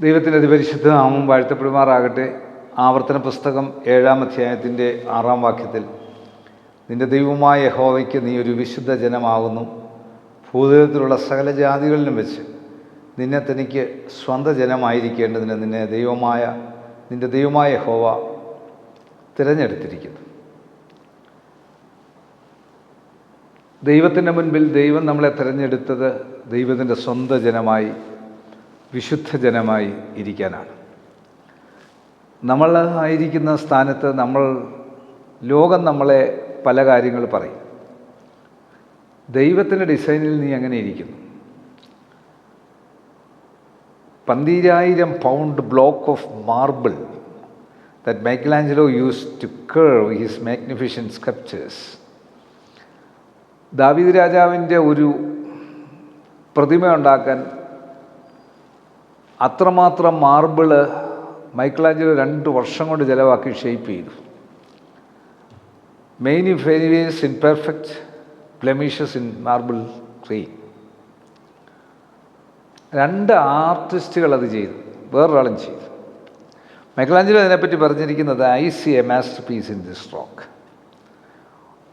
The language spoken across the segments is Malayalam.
ദൈവത്തിന്റെ അതിപരിശുദ്ധ നാമം വാഴ്ത്തപ്പെടുമാറാകട്ടെ. ആവർത്തന പുസ്തകം ഏഴാം അധ്യായത്തിന്റെ ആറാം വാക്യത്തിൽ നിന്റെ ദൈവമായ യഹോവയ്ക്ക് നീ ഒരു വിശുദ്ധ ജനമാകുന്നു. ഭൂതലത്തിലുള്ള സകല ജാതികളിലും വെച്ച് നിന്നെ തനിക്ക് സ്വന്ത ജനമായിരിക്കേണ്ടതിന് നിന്നെ ദൈവമായ നിന്റെ ദൈവമായ യഹോവ തിരഞ്ഞെടുത്തിരിക്കുന്നു. ദൈവത്തിന്റെ മുൻപിൽ ദൈവം നമ്മളെ തിരഞ്ഞെടുത്തത് ദൈവത്തിന്റെ സ്വന്തം ജനമായി വിശുദ്ധ ജനമായി ഇരിക്കാനാണ്. നമ്മൾ ആയിരിക്കുന്ന സ്ഥാനത്ത് നമ്മൾ ലോകം നമ്മളെ പല കാര്യങ്ങൾ പറയും. ദൈവത്തിന്റെ ഡിസൈനിൽ നീ അങ്ങനെ ഇരിക്കുന്നു? പന്തിരായിരം pound block of marble that Michelangelo use to carve his magnificent sculptures ദാവീദ് രാജാവിന്റെ ഒരു പ്രതിമ ഉണ്ടാക്കാൻ അത്രമാത്രം മാർബിൾ മൈക്കിളാഞ്ചലോ രണ്ട് വർഷം കൊണ്ട് ചിലവാക്കി ഷേപ്പ് ചെയ്തു. Main if in perfect blemishes in marble ക്രീ രണ്ട് ആർട്ടിസ്റ്റുകൾ അത് ചെയ്തു വേറൊരാളും ചെയ്തു. മൈക്കിളാഞ്ചലോ അതിനെപ്പറ്റി പറഞ്ഞിരിക്കുന്നത് I see a masterpiece in this rock.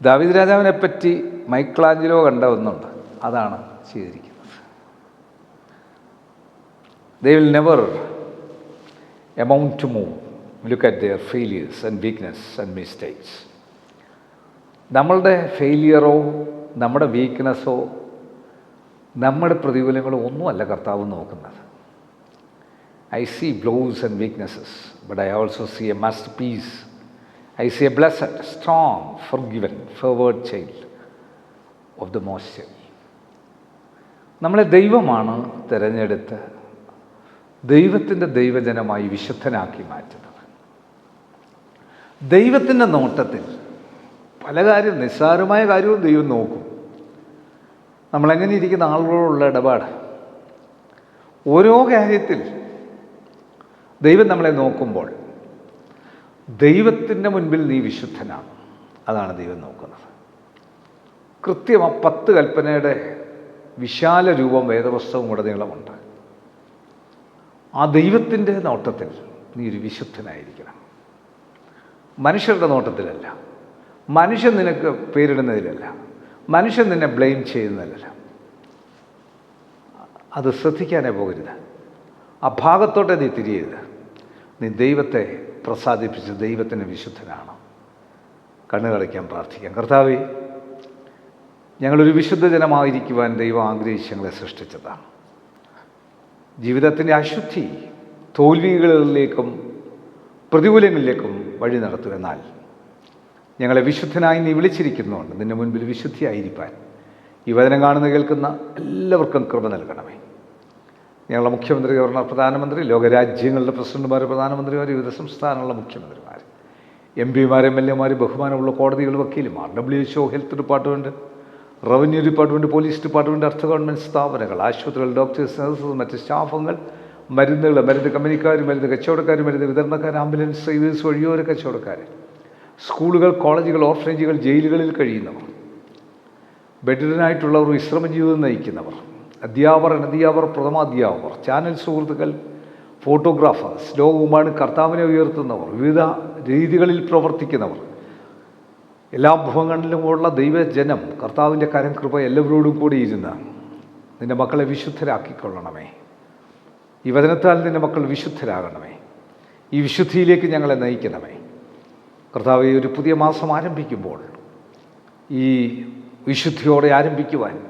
David രാജാവിനെപ്പറ്റി മൈക്കിളാഞ്ചലോ കണ്ട ഒന്നുണ്ട് അതാണ് ചെയ്തിരിക്കുന്നത്. They will never amount to more. Look at their failures and weakness and mistakes. നമ്മളുടെ ഫെയിലിയറോ നമ്മുടെ വീക്ക്നെസ്സോ നമ്മുടെ പ്രതികൂലങ്ങളോ ഒന്നുമല്ല കർത്താവ് നോക്കുന്നത് I see blows and weaknesses but I also see a must piece I see a blessed strong forgiven favoured child of the most നമ്മളെ ദൈവമാണ് തിരഞ്ഞെടുത്ത് ദൈവത്തിന്റെ ദൈവജനമായി വിശുദ്ധനാക്കി മാറ്റുന്നത്. ദൈവത്തിന്റെ നോട്ടത്തിൽ പല കാര്യം നിസ്സാരമായ കാര്യവും ദൈവം നോക്കും. നമ്മളെങ്ങനെ ഇരിക്കുന്ന ആളുകളോടുള്ള ഇടപാട്? ഓരോ കാര്യത്തിൽ ദൈവം നമ്മളെ നോക്കുമ്പോൾ ദൈവത്തിന്റെ മുൻപിൽ നീ വിശുദ്ധനാണ്. അതാണ് ദൈവം നോക്കുന്നത്. കൃത്യം ആ പത്ത് കൽപ്പനയുടെ വിശാല രൂപം വേദപുസ്തകം ഉടനീളമുണ്ട് ആ ദൈവത്തിന്റെ നോട്ടത്തിൽ നീ ഒരു വിശുദ്ധനായിരിക്കണം. മനുഷ്യരുടെ നോട്ടത്തിലല്ല. മനുഷ്യൻ നിനക്ക് പേരിടുന്നതിലല്ല. മനുഷ്യൻ നിന്നെ ബ്ലെയിം ചെയ്യുന്നതിലല്ല. അത് ശ്രദ്ധിക്കാനേ പോകരുത്. ആ ഭാഗത്തോട്ടെ നീ തിരിയരുത്. നീ ദൈവത്തെ പ്രസാദിപ്പിച്ച് ദൈവത്തിന് വിശുദ്ധനാണ്. കണ്ണുകളയ്ക്കാൻ പ്രാർത്ഥിക്കാം. കർത്താവേ ഞങ്ങളൊരു വിശുദ്ധ ജനമായിരിക്കുവാൻ ദൈവം ആഗ്രഹിച്ച് ഞങ്ങളെ സൃഷ്ടിച്ചതാണ്. ജീവിതത്തിന്റെ അശുദ്ധി തോൽവികളിലേക്കും പ്രതികൂലങ്ങളിലേക്കും വഴി നടത്തുമെന്നാൽ ഞങ്ങളെ വിശുദ്ധനായി നീ വിളിച്ചിരിക്കുന്നുണ്ട് നിന്റെ മുൻപിൽ വിശുദ്ധിയായിരിക്കാൻ ഈ വചനം കാണുന്ന കേൾക്കുന്ന എല്ലാവർക്കും കൃപ നൽകണമേ. ഞങ്ങളുടെ മുഖ്യമന്ത്രി ഗവർണർ പ്രധാനമന്ത്രി ലോകരാജ്യങ്ങളുടെ പ്രസിഡന്റുമാർ പ്രധാനമന്ത്രിമാർ വിവിധ സംസ്ഥാനങ്ങളുടെ മുഖ്യമന്ത്രിമാർ എം പിമാർ എം എൽ എമാർ ബഹുമാനമുള്ള കോടതികൾ വക്കീലുമാർ W H O health department revenue department police department അർത്ഥ ഗവൺമെന്റ് സ്ഥാപനങ്ങൾ ആശുപത്രികൾ ഡോക്ടേഴ്സ് നഴ്സസ് മറ്റ് സ്റ്റാഫുകൾ മരുന്നുകൾ മരുന്ന് കമ്പനിക്കാർ മരുന്ന് കച്ചവടക്കാർ മരുന്ന് വിതരണക്കാർ ആംബുലൻസ് സർവീസ് വഴിയോര കച്ചവടക്കാർ. സ്കൂളുകൾ കോളേജുകൾ ഓർഫനേജുകൾ ജയിലുകളിൽ കഴിയുന്നവർ. ബെഡിനായിട്ടുള്ളവർ വിശ്രമ ജീവിതം നയിക്കുന്നവർ. അധ്യാപകർ അനധ്യാപകർ പ്രഥമാധ്യാപകർ ചാനൽ സുഹൃത്തുക്കൾ ഫോട്ടോഗ്രാഫേഴ്സ് ലോകവുമാണ് കർത്താവിനെ ഉയർത്തുന്നവർ വിവിധ രീതികളിൽ പ്രവർത്തിക്കുന്നവർ. എല്ലാ ഭവങ്ങളിലുമുള്ള ദൈവജനം കർത്താവിന്റെ കരം കൃപ എല്ലാവരോടും കൂടി ഇരുന്ന് നിന്റെ മക്കളെ വിശുദ്ധരാക്കിക്കൊള്ളണമേ. ഈ വചനത്താൽ നിന്റെ മക്കൾ വിശുദ്ധരാകണമേ. ഈ വിശുദ്ധിയിലേക്ക് ഞങ്ങളെ നയിക്കണമേ. കർത്താവ് ഒരു പുതിയ മാസം ആരംഭിക്കുമ്പോൾ ഈ വിശുദ്ധിയോടെ ആരംഭിക്കുവാൻ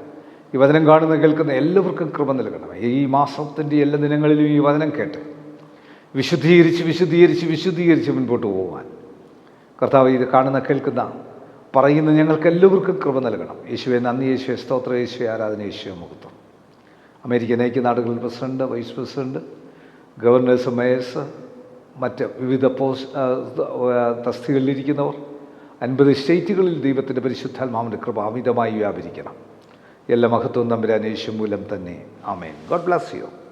ഈ വചനം കാണുന്ന കേൾക്കുന്ന എല്ലാവർക്കും കൃപ നൽകണമേ. ഈ മാസത്തിന്റെ എല്ലാ ദിനങ്ങളിലും ഈ വചനം കേട്ട് വിശുദ്ധീകരിച്ച് വിശുദ്ധീകരിച്ച് വിശുദ്ധീകരിച്ച് മുൻപോട്ട് പോകുവാൻ കർത്താവ് ഇത് കാണുന്ന കേൾക്കുന്ന പറയുന്ന ഞങ്ങൾക്ക് എല്ലാവർക്കും കൃപ നൽകണം. യേശുവെ നന്ദി യേശുവെ സ്തോത്ര യേശുവെ ആരാധന യേശുവെ മുഹത്വം അമേരിക്കൻ ഐക്യ നാടുകളിൽ president vice president governors mayors മറ്റ് വിവിധ പോസ്റ്റ് തസ്തികളിലിരിക്കുന്നവർ അൻപത് സ്റ്റേറ്റുകളിൽ ദൈവത്തിന്റെ പരിശുദ്ധാത്മാവിന്റെ കൃപ അമിതമായി വ്യാപരിക്കണം. എല്ലാ മഹത്വവും തമ്പുരാൻ യേശു മൂലം തന്നെ. ആമേൻ. God bless you.